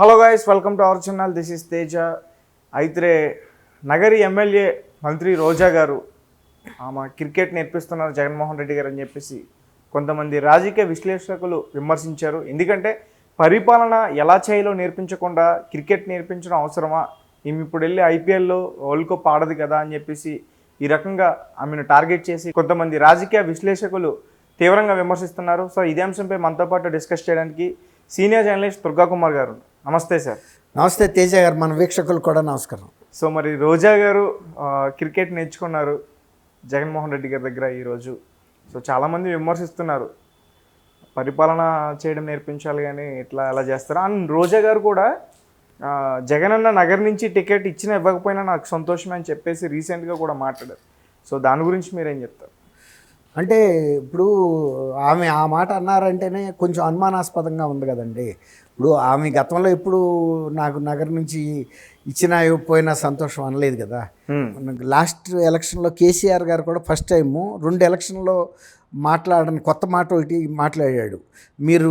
Hello guys welcome to our channel this is Teja అయితే Nagari MLA మంత్రి రోజా గారు ఆమె క్రికెట్ నేర్పిస్తున్నారు జగన్మోహన్ రెడ్డి గారు అని చెప్పేసి కొంతమంది రాజకీయ విశ్లేషకులు విమర్శించారు. ఎందుకంటే పరిపాలన ఎలా చేయాలో నేర్పించకుండా క్రికెట్ నేర్పించడం అవసరమా? ఈమె ఇప్పుడు వెళ్ళి ఐపీఎల్లో వరల్డ్ కప్ ఆడదు కదా అని చెప్పేసి ఈ రకంగా ఆమెను టార్గెట్ చేసి కొంతమంది రాజకీయ విశ్లేషకులు తీవ్రంగా విమర్శిస్తున్నారు. సో ఇదే అంశంపై మనతో పాటు డిస్కస్ చేయడానికి సీనియర్ జర్నలిస్ట్ దుర్గా కుమార్ గారు నమస్తే సార్. నమస్తే తేజ గారు మన వీక్షకులు కూడా నమస్కారం. సో మరి రోజా గారు క్రికెట్ నేర్చుకున్నారు జగన్మోహన్ రెడ్డి గారి దగ్గర ఈరోజు. సో చాలామంది విమర్శిస్తున్నారు పరిపాలన చేయడం నేర్పించాలి కానీ ఇట్లా ఎలా చేస్తారు. అండ్ రోజా గారు కూడా ఆ, జగనన్న నగర్ నుంచి టికెట్ ఇచ్చినా ఇవ్వకపోయినా నాకు సంతోషమే అని చెప్పేసి రీసెంట్గా కూడా మాట్లాడారు. సో దాని గురించి మీరేం చెప్తారు? అంటే ఇప్పుడు ఆమె ఆ మాట అన్నారంటేనే కొంచెం అనుమానాస్పదంగా ఉంది కదండి. ఇప్పుడు ఆమె గతంలో ఎప్పుడు నాకు నగర్ నుంచి ఇచ్చినా ఇవ్వకపోయినా సంతోషం అనలేదు కదా. లాస్ట్ ఎలక్షన్లో కేసీఆర్ గారు కూడా ఫస్ట్ టైము రెండు ఎలక్షన్లో మాట్లాడని కొత్త మాట ఒకటి మాట్లాడాడు. మీరు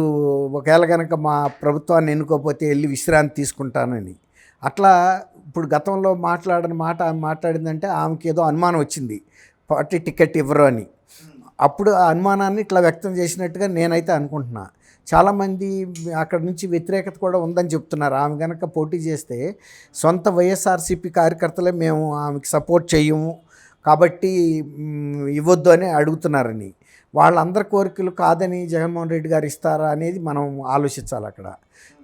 ఒకవేళ కనుక మా ప్రభుత్వాన్ని ఎన్నుకోకపోతే వెళ్ళి విశ్రాంతి తీసుకుంటానని. అట్లా ఇప్పుడు గతంలో మాట్లాడని మాట ఆమె మాట్లాడిందంటే ఆమెకి ఏదో అనుమానం వచ్చింది. పార్టీ టికెట్ ఇవ్వరు అని. అప్పుడు ఆ అనుమానాన్ని ఇట్లా వ్యక్తం చేసినట్టుగా నేనైతే అనుకుంటున్నా. చాలామంది అక్కడ నుంచి వ్యతిరేకత కూడా ఉందని చెప్తున్నారు. ఆమె కనుక పోటీ చేస్తే సొంత వైఎస్ఆర్సీపీ కార్యకర్తలే మేము ఆమెకి సపోర్ట్ చేయము. కాబట్టి ఇవ్వద్దు అని అడుగుతున్నారని. వాళ్ళందరి కోరికలు కాదని జగన్మోహన్ రెడ్డి గారు ఇస్తారా అనేది మనం ఆలోచించాలి అక్కడ.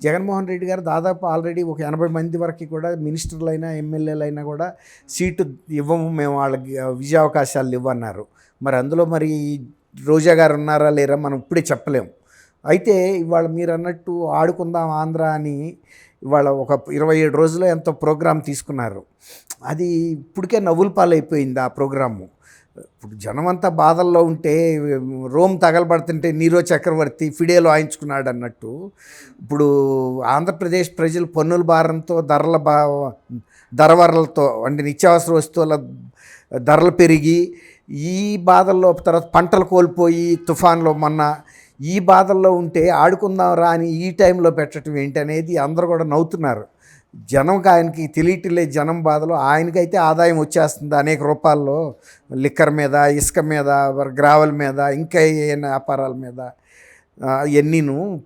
జగన్మోహన్ రెడ్డి గారు దాదాపు ఆల్రెడీ ఒక ఎనభై మంది వరకు కూడా మినిస్టర్లు అయినా ఎమ్మెల్యేలు అయినా కూడా సీటు ఇవ్వము మేము వాళ్ళకి విజయావకాశాలు ఇవ్వన్నారు. మరి అందులో మరి రోజా గారు ఉన్నారా లేరా మనం ఇప్పుడే చెప్పలేం అయితే ఇవాళ మీరు అన్నట్టు ఆడుకుందాం ఆంధ్ర అని ఇవాళ ఒక ఇరవై ఏడు రోజులు ఎంతో ప్రోగ్రాం తీసుకున్నారు. అది ఇప్పటికే నవ్వుల పాలైపోయింది ఆ ప్రోగ్రాము. ఇప్పుడు జనమంతా బాధల్లో ఉంటే రోమ్ తగలబడుతుంటే నీరో చక్రవర్తి ఫిడేలో వాయించుకున్నాడు అన్నట్టు. ఇప్పుడు ఆంధ్రప్రదేశ్ ప్రజలు పన్నుల భారంతో ధరల బా ధరవరలతో అంటే నిత్యావసర వస్తువుల ధరలు పెరిగి ఈ బాధల్లో తర్వాత పంటలు కోల్పోయి తుఫాన్లో మొన్న ఈ బాధల్లో ఉంటే ఆడుకుందాం రా అని ఈ టైంలో పెట్టడం ఏంటి అనేది అందరూ కూడా నవ్వుతున్నారు. జనంకి ఆయనకి తెలియట్లే జనం బాధలో. ఆయనకైతే ఆదాయం వచ్చేస్తుంది అనేక రూపాల్లో. లిక్కర్ మీద ఇసుక మీద గ్రావెల్ మీద ఇంకా ఏ వ్యాపారాల మీద. ఆ,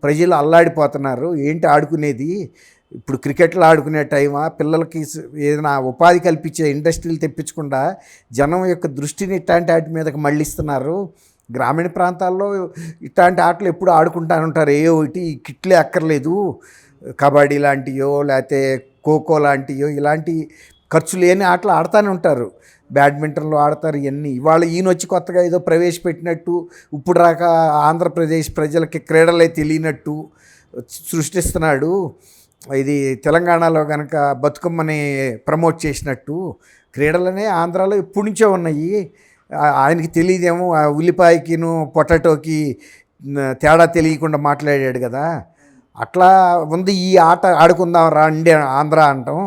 ప్రజలు అల్లాడిపోతున్నారు. ఏంటి ఆడుకునేది? ఇప్పుడు క్రికెట్లో ఆడుకునే టైమా? పిల్లలకి ఏదైనా ఉపాధి కల్పించే ఇండస్ట్రీలు తెప్పించకుండా జనం యొక్క దృష్టిని ఇట్లాంటి వాటి మీదకి మళ్ళిస్తున్నారు. గ్రామీణ ప్రాంతాల్లో ఇట్లాంటి ఆటలు ఎప్పుడు ఆడుకుంటా ఉంటారు. ఏ ఒకటి కిట్లే అక్కర్లేదు. కబడ్డీ లాంటియో లేకపోతే ఖోఖో లాంటియో ఇలాంటి ఖర్చు లేని ఆటలు ఆడుతూనే ఉంటారు. బ్యాడ్మింటన్లో ఆడతారు ఇవన్నీ ఇవాళ ఈయన వచ్చి కొత్తగా ఏదో ప్రవేశపెట్టినట్టు ఇప్పుడు రాక ఆంధ్రప్రదేశ్ ప్రజలకి క్రీడలే తెలియనట్టు సృష్టిస్తున్నాడు. ఇది తెలంగాణలో కనుక బతుకమ్మని ప్రమోట్ చేసినట్టు. క్రీడలనే ఆంధ్రాలో ఎప్పటి నుంచో ఉన్నాయి. ఆయనకి తెలియదేమో ఆ ఉల్లిపాయకిను పొటాటోకి తేడా తెలియకుండా మాట్లాడాడు కదా. అట్లా ఉంది ఈ ఆట ఆడుకుందాం రా అండి ఆంధ్ర అంటాం.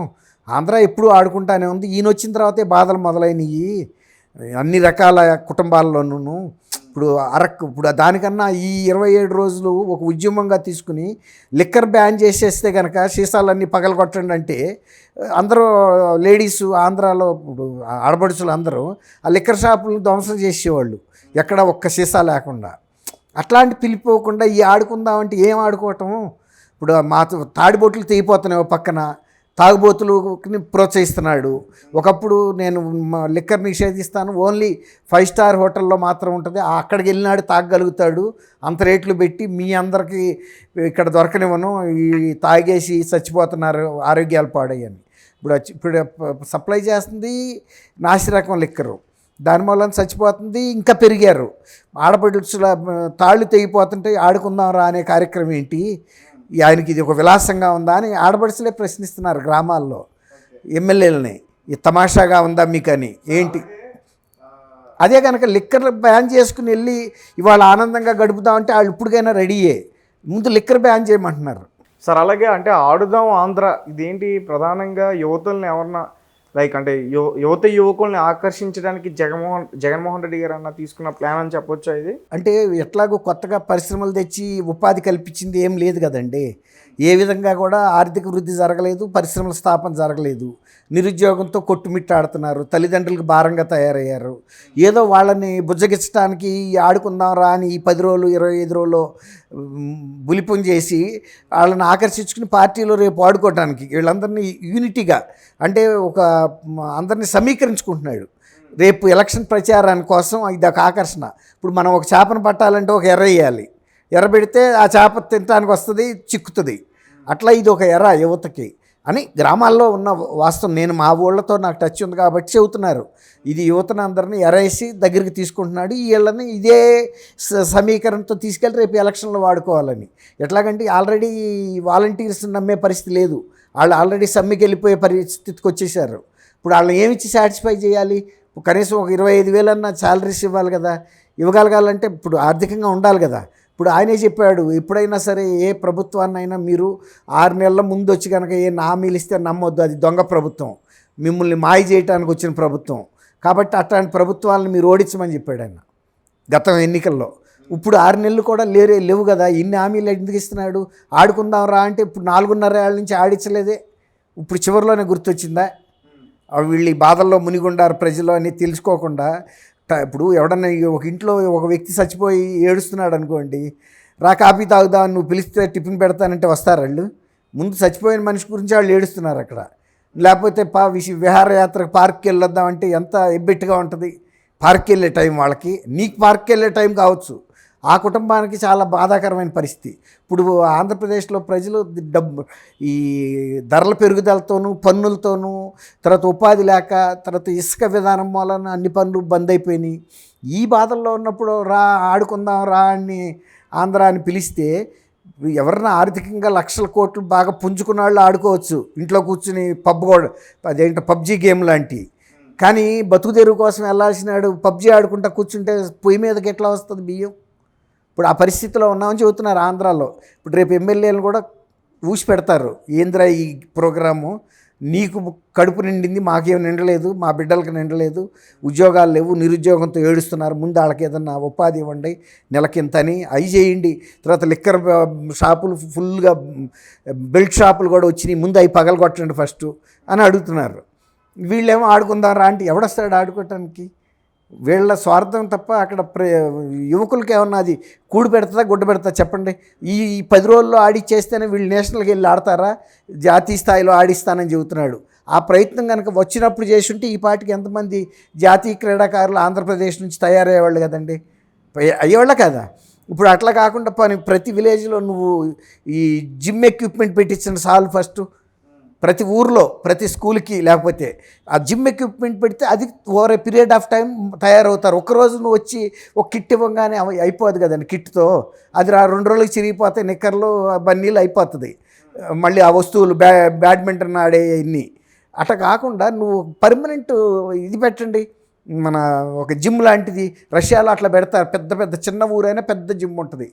ఆంధ్ర ఎప్పుడు ఆడుకుంటానే ఉంది. ఈయన వచ్చిన తర్వాతే బాధలు మొదలైనవి అన్ని రకాల కుటుంబాల్లోనూ ఇప్పుడు అరక్ ఇప్పుడు దానికన్నా ఈ ఇరవై ఏడు రోజులు ఒక ఉద్యమంగా తీసుకుని లిక్కర్ బ్యాన్ చేసేస్తే కనుక సీసాలన్నీ పగలగొట్టండి అంటే అందరూ లేడీస్ ఆంధ్రాలో ఇప్పుడు ఆడపడుచులు అందరూ ఆ లిక్కర్ షాపులు ధ్వంసం చేసేవాళ్ళు ఎక్కడ ఒక్క సీసా లేకుండా. అట్లాంటి పిలిపోకుండా ఈ ఆడుకుందామంటే ఏం ఆడుకోవటం ఇప్పుడు మా తాడిబొట్లు తెగిపోతున్నాయి ఓ పక్కన. తాగుబోతులుని ప్రోత్సహిస్తున్నాడు. ఒకప్పుడు నేను లిక్కర్ నిషేధిస్తాను. ఓన్లీ ఫైవ్ స్టార్ హోటల్లో మాత్రం ఉంటుంది. అక్కడికి వెళ్ళినాడు తాగగలుగుతాడు. అంత రేట్లు పెట్టి మీ అందరికీ ఇక్కడ దొరకనివ్వను. ఈ తాగేసి చచ్చిపోతున్నారు. ఆరోగ్యాలు పాడయ్యని. ఇప్పుడు ఇప్పుడు సప్లై చేస్తుంది నాసిరకం లిక్కరు. దాని వల్ల చచ్చిపోతుంది ఇంకా పెరిగారు. ఆడపడుచుల తాళ్ళు తెగిపోతుంటే ఆడుకుందాం రా అనే కార్యక్రమం ఏంటి? ఆయనకి ఇది ఒక విలాసంగా ఉందా అని ఆడపడుచులే ప్రశ్నిస్తున్నారు గ్రామాల్లో. ఎమ్మెల్యేలని. ఇది తమాషాగా ఉందా మీకని? ఏంటి? అదే కనుక లిక్కర్ బ్యాన్ చేసుకుని వెళ్ళి ఇవాళ ఆనందంగా గడుపుదామంటే వాళ్ళు ఇప్పటికైనా రెడీయే. ముందు లిక్కర్ బ్యాన్ చేయమంటున్నారు. సార్ అలాగే అంటే ఆడుదాం ఆంధ్ర ఇదేంటి ప్రధానంగా యువతుల్ని ఎవరన్నా లైక్ అంటే యువ యువత యువకుల్ని ఆకర్షించడానికి జగన్మోహన్ జగన్మోహన్ రెడ్డి గారు అన్న తీసుకున్న ప్లాన్ అని చెప్పొచ్చు ఇది? అంటే ఎట్లాగో కొత్తగా పరిశ్రమలు తెచ్చి ఉపాధి కల్పించింది ఏం లేదు కదండి. ఏ విధంగా కూడా ఆర్థిక వృద్ధి జరగలేదు పరిశ్రమల స్థాపన జరగలేదు. నిరుద్యోగంతో కొట్టుమిట్టాడుతున్నారు తల్లిదండ్రులకు భారంగా తయారయ్యారు. ఏదో వాళ్ళని బుజ్జగించడానికి ఈ ఆడుకుందాం రా అని ఈ పది రోజులు ఇరవై ఐదు రోజులు బులిపం చేసి వాళ్ళని ఆకర్షించుకుని పార్టీలో రేపు ఆడుకోవటానికి వీళ్ళందరినీ యూనిటీగా అంటే ఒక అందరినీ సమీకరించుకుంటున్నాడు. రేపు ఎలక్షన్ ప్రచారాని కోసం ఇది ఒక ఆకర్షణ. ఇప్పుడు మనం ఒక చేపను పట్టాలంటే ఒక ఎర్ర వేయాలి. ఎర్ర పెడితే ఆ చేప తినడానికి వస్తుంది చిక్కుతుంది. అట్లా ఇది ఒక ఎర్ర యువతకి అని గ్రామాల్లో ఉన్న వాస్తవం. నేను మా ఊళ్ళతో నాకు టచ్ ఉంది కాబట్టి చెబుతున్నారు. ఇది యువతను అందరినీ ఎరేసి దగ్గరికి తీసుకుంటున్నాడు. ఈ వీళ్ళని ఇదే స- సమీకరణతో తీసుకెళ్ళి రేపు ఎలక్షన్లో వాడుకోవాలని. ఎట్లాగంటే ఆల్రెడీ వాలంటీర్స్ నమ్మే పరిస్థితి లేదు. వాళ్ళు ఆల్రెడీ సమ్మెకి వెళ్ళిపోయే పరిస్థితికి వచ్చేసారు. ఇప్పుడు వాళ్ళని ఏమిచ్చి సాటిస్ఫై చేయాలి? కనీసం ఒక ఇరవై ఐదు వేలన్నా శాలరీస్ ఇవ్వాలి కదా. ఇవ్వగలగాలంటే ఇప్పుడు ఆర్థికంగా ఉండాలి కదా. ఇప్పుడు ఆయనే చెప్పాడు ఎప్పుడైనా సరే ఏ ప్రభుత్వాన్నైనా మీరు ఆరు నెలల ముందు వచ్చి కనుక ఏ హామీలు ఇస్తే నమ్మొద్దు. అది దొంగ ప్రభుత్వం. మిమ్మల్ని మాయ చేయడానికి వచ్చిన ప్రభుత్వం. కాబట్టి అట్లాంటి ప్రభుత్వాలను మీరు ఓడించమని చెప్పాడు ఆయన గతం ఎన్నికల్లో. ఇప్పుడు ఆరు నెలలు కూడా లేరే లేవు కదా. ఇన్ని హామీలు ఎందుకు ఇస్తున్నాడు? ఆడుకుందాం రా అంటే ఇప్పుడు నాలుగున్నర ఏళ్ళ నుంచి ఆడించలేదే. ఇప్పుడు చివరిలోనే గుర్తొచ్చిందా? వీళ్ళు ఈ బాధల్లో మునిగుండారు ప్రజలు అని తెలుసుకోకుండా ఇప్పుడు ఎవడన్నా ఒక ఇంట్లో ఒక వ్యక్తి చచ్చిపోయి ఏడుస్తున్నాడు అనుకోండి రా కాఫీ తాగుదా నువ్వు పిలిస్తే టిఫిన్ పెడతానంటే వస్తారు వాళ్ళు? ముందు చచ్చిపోయిన మనిషి గురించి వాళ్ళు ఏడుస్తున్నారు అక్కడ. లేకపోతే పా విష విహారయాత్రకు పార్క్కి వెళ్ళొద్దాం అంటే ఎంత ఎబ్బెట్టుగా ఉంటుంది? పార్క్కి వెళ్ళే టైం వాళ్ళకి. నీకు పార్క్కి వెళ్ళే టైం కావచ్చు. ఆ కుటుంబానికి చాలా బాధాకరమైన పరిస్థితి. ఇప్పుడు ఆంధ్రప్రదేశ్లో ప్రజలు డబ్బు ఈ ధరల పెరుగుదలతోనూ పన్నులతోనూ తర్వాత ఉపాధి లేక తర్వాత ఇసుక విధానం వలన అన్ని పనులు బంద్ అయిపోయినాయి. ఈ బాధల్లో ఉన్నప్పుడు రా ఆడుకుందాం రా అని ఆంధ్ర అని పిలిస్తే ఎవరన్నా ఆర్థికంగా లక్షల కోట్లు బాగా పుంజుకున్న వాళ్ళు ఆడుకోవచ్చు. ఇంట్లో కూర్చుని పబ్ కూడా అదేంటో పబ్జీ గేమ్ లాంటివి కానీ బతుకు తెరువు కోసం వెళ్ళాల్సినాడు పబ్జీ ఆడుకుంటా కూర్చుంటే పొయ్యి మీదకి ఎట్లా వస్తుంది బియ్యం? ఇప్పుడు ఆ పరిస్థితిలో ఉన్నామని చెబుతున్నారు ఆంధ్రాలో. ఇప్పుడు రేపు ఎమ్మెల్యేలు కూడా ఊసి పెడతారు. ఏంద్రా ఈ ప్రోగ్రాము? నీకు కడుపు నిండింది మాకేం నిండలేదు మా బిడ్డలకు నిండలేదు ఉద్యోగాలు లేవు నిరుద్యోగంతో ఏడుస్తున్నారు ముందు వాళ్ళకి ఏదన్నా ఉపాధి ఇవ్వండి నెలకింతని అవి చేయండి. తర్వాత లిక్కర్ షాపులు ఫుల్గా బెల్ట్ షాపులు కూడా వచ్చినాయి ముందు అవి పగలగొట్టండి ఫస్ట్ అని అడుగుతున్నారు. వీళ్ళేమో ఆడుకుందాం రా అంటే ఎవడొస్తాడు ఆడుకోవటానికి? వీళ్ళ స్వార్థం తప్ప అక్కడ ప్ర యువకులకి ఏమన్నా అది కూడి పెడతా గుడ్డ పెడతా చెప్పండి. ఈ పది రోజుల్లో ఆడిచ్చేస్తేనే వీళ్ళు నేషనల్కి వెళ్ళి ఆడతారా? జాతీయ స్థాయిలో ఆడిస్తానని చెబుతున్నాడు. ఆ ప్రయత్నం కనుక వచ్చినప్పుడు చేసుంటే ఈ పాటికి ఎంతమంది జాతీయ క్రీడాకారులు ఆంధ్రప్రదేశ్ నుంచి తయారయ్యేవాళ్ళు కదండి? అయ్యేవాళ్ళ కదా? ఇప్పుడు అట్లా కాకుండా పని ప్రతి విలేజ్లో నువ్వు ఈ జిమ్ ఎక్విప్మెంట్ పెట్టించిన సాల్ ఫస్ట్ ప్రతి ఊర్లో ప్రతి స్కూల్కి లేకపోతే ఆ జిమ్ ఎక్విప్మెంట్ పెడితే అది over a period of time తయారవుతారు. ఒకరోజు నువ్వు వచ్చి ఒక కిట్ ఇవ్వగానే అయిపోదు కదండి కిట్తో. అది రెండు రోజులకి చిరిగిపోతే నిక్కర్లు బన్నీలు అయిపోతుంది. మళ్ళీ ఆ వస్తువులు బ్యా బ్యాడ్మింటన్ ఆడే ఇన్ని. అట్లా కాకుండా నువ్వు పర్మనెంట్ ఇది పెట్టండి. మన ఒక జిమ్ లాంటిది. రష్యాలో అట్లా పెడతారు. పెద్ద పెద్ద చిన్న ఊరైనా పెద్ద జిమ్ ఉంటుంది.